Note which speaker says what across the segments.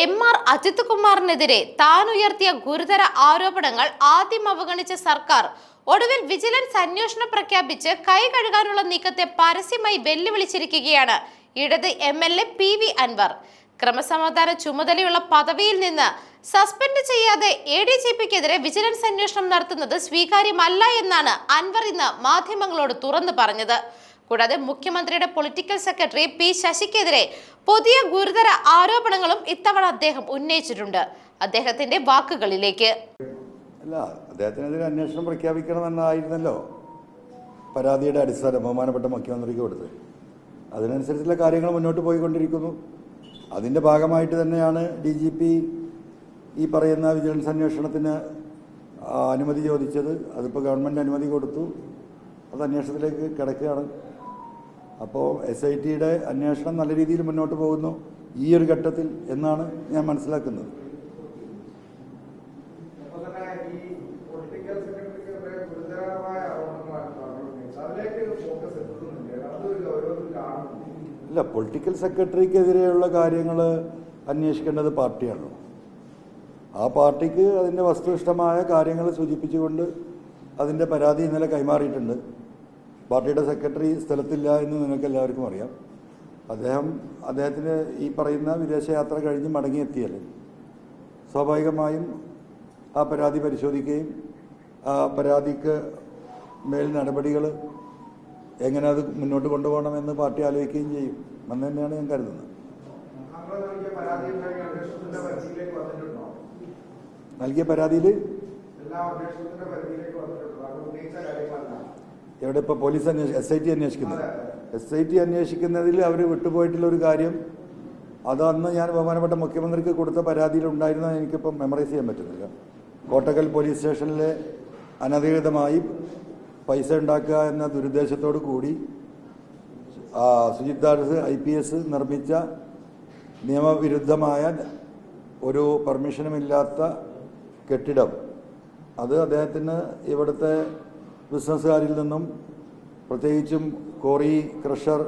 Speaker 1: M R Ajith കുമാറിനെതിരെ താൻ ഉയർത്തിയ ഗുരുതര ആരോപണങ്ങൾ ആദ്യം അവഗണിച്ച സർക്കാർ. ഒടുവിൽ വിജിലൻസ് അന്വേഷണം പ്രഖ്യാപിച്ച് കൈ കഴുകാനുള്ള നീക്കത്തെ പരസ്യമായി വെല്ലുവിളിച്ചിരിക്കുകയാണ് ഇടത് M L A P V Anvar. ക്രമസമാധാന ചുമതലയുള്ള പദവിയിൽ നിന്ന് സസ്പെൻഡ് ചെയ്യാതെ എ ഡി ജി പിക്കെതിരെ വിജിലൻസ് അന്വേഷണം നടത്തുന്നത് സ്വീകാര്യമല്ല എന്നാണ് അൻവർ ഇന്ന് മാധ്യമങ്ങളോട് തുറന്നു പറഞ്ഞത്. കൂടാതെ മുഖ്യമന്ത്രിയുടെ പൊളിറ്റിക്കൽ സെക്രട്ടറി പി ശശിക്കെതിരെ പുതിയ ഗുരുതര ആരോപണങ്ങളും ഇത്തവണ അദ്ദേഹം ഉന്നയിച്ചിട്ടുണ്ട്. അദ്ദേഹത്തിന്റെ വാക്കുകളിലേക്ക്.
Speaker 2: അല്ല അദ്ദേഹത്തിനെതിരെ അന്വേഷണം പ്രഖ്യാപിക്കണമെന്നായിരുന്നല്ലോ. പരാതിയുടെ അടിസ്ഥാനം ബഹുമാനപ്പെട്ട മുഖ്യമന്ത്രിക്ക് കൊടുത്ത് അതിനനുസരിച്ചുള്ള കാര്യങ്ങൾ മുന്നോട്ട് പോയിക്കൊണ്ടിരിക്കുന്നു. അതിന്റെ ഭാഗമായിട്ട് തന്നെയാണ് ഡി ജി പി ഈ പറയുന്ന വിജിലൻസ് അന്വേഷണത്തിന് അനുമതി ചോദിച്ചത്. അതിപ്പോൾ ഗവൺമെന്റ് അനുമതി കൊടുത്തു. അത് അന്വേഷണത്തിലേക്ക് കിടക്കുകയാണ്. അപ്പോൾ എസ് ഐ ടിയുടെ അന്വേഷണം നല്ല രീതിയിൽ മുന്നോട്ട് പോകുന്നു. ഈ ഒരു ഘട്ടത്തിൽ എന്നാണ് ഞാൻ മനസ്സിലാക്കുന്നത്.
Speaker 3: അല്ല
Speaker 2: ഇല്ല പൊളിറ്റിക്കൽ സെക്രട്ടറിക്കെതിരെയുള്ള കാര്യങ്ങൾ അന്വേഷിക്കേണ്ടത് പാർട്ടിയാണല്ലോ. ആ പാർട്ടിക്ക് അതിന്റെ വസ്തുനിഷ്ഠമായ കാര്യങ്ങൾ സൂചിപ്പിച്ചുകൊണ്ട് അതിന്റെ പരാതി ഇന്നലെ കൈമാറിയിട്ടുണ്ട്. പാർട്ടിയുടെ സെക്രട്ടറി സ്ഥലത്തില്ല എന്ന് നിങ്ങൾക്ക് എല്ലാവർക്കും അറിയാം. അദ്ദേഹം അദ്ദേഹത്തിന് ഈ പറയുന്ന വിദേശയാത്ര കഴിഞ്ഞ് മടങ്ങിയെത്തിയല്ലേ? സ്വാഭാവികമായും ആ പരാതി പരിശോധിക്കുകയും ആ പരാതിക്ക് മേൽ നടപടികൾ എങ്ങനെ അത് മുന്നോട്ട് കൊണ്ടുപോകണമെന്ന് പാർട്ടി ആലോചിക്കുകയും ചെയ്യും. എന്ന് തന്നെയാണ് ഞാൻ കരുതുന്നത്.
Speaker 3: നൽകിയ
Speaker 2: പരാതിയിൽ എവിടെ ഇപ്പോൾ പോലീസ് അന്വേഷി എസ് ഐ ടി അന്വേഷിക്കുന്നത് എസ് ഐ ടി അന്വേഷിക്കുന്നതിൽ അവർ വിട്ടുപോയിട്ടുള്ള ഒരു കാര്യം അത് അന്ന് ഞാൻ ബഹുമാനപ്പെട്ട മുഖ്യമന്ത്രിക്ക് കൊടുത്ത പരാതിയിലുണ്ടായിരുന്ന എനിക്കിപ്പം മെമ്മറൈസ് ചെയ്യാൻ പറ്റുന്നില്ല. കോട്ടക്കൽ പോലീസ് സ്റ്റേഷനിലെ അനധികൃതമായി പൈസ ഉണ്ടാക്കുക എന്ന ദുരുദ്ദേശത്തോടു കൂടി Sujith Das I P S നിർമ്മിച്ച നിയമവിരുദ്ധമായ ഒരു പെർമിഷനുമില്ലാത്ത കെട്ടിടം. അത് അദ്ദേഹത്തിന് ഇവിടുത്തെ ബിസിനസ്സുകാരിൽ നിന്നും പ്രത്യേകിച്ചും കോറി ക്രഷർ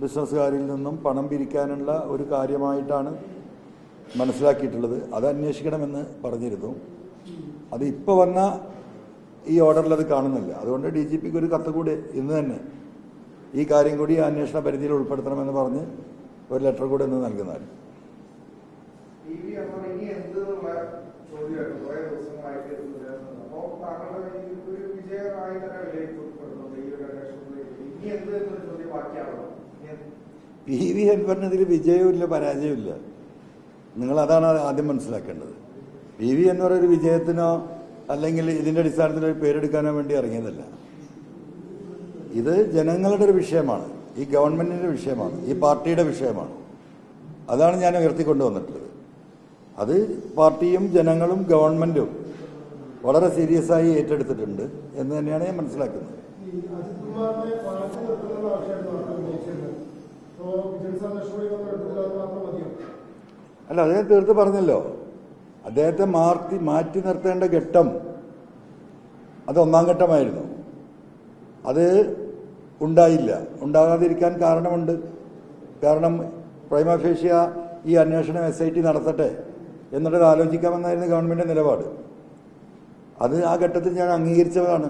Speaker 2: ബിസിനസ്സുകാരിൽ നിന്നും പണം പിരിക്കാനുള്ള ഒരു കാര്യമായിട്ടാണ് മനസ്സിലാക്കിയിട്ടുള്ളത്. അത് അന്വേഷിക്കണമെന്ന് പറഞ്ഞിരുന്നു. അത് ഇപ്പോൾ വന്ന ഈ ഓർഡറിൽ അത് കാണുന്നില്ല. അതുകൊണ്ട് ഡി ജി പിക്ക് ഒരു കത്ത് കൂടി ഇന്ന് തന്നെ ഈ കാര്യം കൂടി അന്വേഷണ പരിധിയിൽ ഉൾപ്പെടുത്തണമെന്ന് പറഞ്ഞ് ഒരു ലെറ്റർ കൂടി ഇന്ന് നൽകുന്നതാണ്
Speaker 3: ടി വി അപ്പോൾ ഇനി എന്ത് എന്നുള്ള ചോദ്യമായിരുന്നു? കുറെ ദിവസങ്ങളായിട്ട് ഒരു വിജയമായി തന്നെ വിലയിരുത്തപ്പെടുന്നുണ്ട് ഈ ഒരു ഇനി എന്ത് എന്നൊരു
Speaker 2: നിങ്ങൾ അതാണ് ആദ്യം മനസ്സിലാക്കേണ്ടത്. പി വി അൻവർ ഒരു വിജയത്തിനോ അല്ലെങ്കിൽ ഇതിന്റെ അടിസ്ഥാനത്തിൽ ഒരു പേരെടുക്കാനോ വേണ്ടി ഇറങ്ങിയതല്ല. ഇത് ജനങ്ങളുടെ ഒരു വിഷയമാണ്. ഈ ഗവൺമെന്റിന്റെ വിഷയമാണ്. ഈ പാർട്ടിയുടെ വിഷയമാണ്. അതാണ് ഞാൻ ഉയർത്തിക്കൊണ്ടുവന്നിട്ടുള്ളത്. അത് പാർട്ടിയും ജനങ്ങളും ഗവൺമെന്റും വളരെ സീരിയസ് ആയി ഏറ്റെടുത്തിട്ടുണ്ട് എന്ന് തന്നെയാണ് ഞാൻ മനസ്സിലാക്കുന്നത്. അല്ല അദ്ദേഹം തീർത്ത് പറഞ്ഞല്ലോ. അദ്ദേഹത്തെ മാർത്തി മാറ്റി നിർത്തേണ്ട ഘട്ടം അത് ഒന്നാം ഘട്ടമായിരുന്നു. അത് ഉണ്ടായില്ല. ഉണ്ടാകാതിരിക്കാൻ കാരണമുണ്ട്. കാരണം പ്രൈമഫേഷ്യ ഈ അന്വേഷണം എസ് ഐ ടി നടത്തട്ടെ എന്നിട്ട് ആലോചിക്കാമെന്നായിരുന്നു ഗവൺമെന്റ് നിലപാട്. അത് ആ ഘട്ടത്തിൽ ഞാൻ അംഗീകരിച്ചതാണ്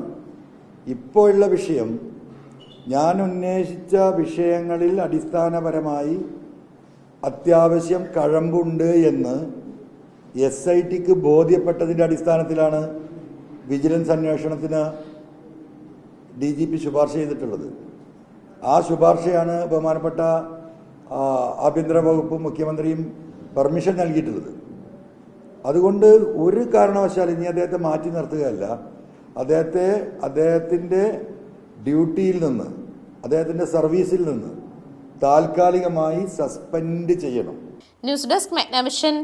Speaker 2: ഇപ്പോഴുള്ള വിഷയം ഞാൻ ഉന്നയിച്ച വിഷയങ്ങളിൽ അടിസ്ഥാനപരമായി അത്യാവശ്യം കഴമ്പുണ്ട് എന്ന് എസ് ഐ ടിക്ക് ബോധ്യപ്പെട്ടതിന്റെ അടിസ്ഥാനത്തിലാണ് വിജിലൻസ് അന്വേഷണത്തിന് ഡി ജി പി ശുപാർശ ചെയ്തിട്ടുള്ളത്. ആ ശുപാർശയാണ് ബഹുമാനപ്പെട്ട ആഭ്യന്തര വകുപ്പും മുഖ്യമന്ത്രിയും പെർമിഷൻ നൽകിയിട്ടുള്ളത്. അതുകൊണ്ട് ഒരു കാരണവശാൽ ഇനി അദ്ദേഹത്തെ മാറ്റി നിർത്തുകയല്ല. അദ്ദേഹത്തെ അദ്ദേഹത്തിന്റെ ഡ്യൂട്ടിയിൽ നിന്ന് അദ്ദേഹത്തിന്റെ സർവീസിൽ നിന്ന് താൽക്കാലികമായി സസ്പെൻഡ് ചെയ്യണം.
Speaker 1: News desk മെഗ്നവിഷൻ.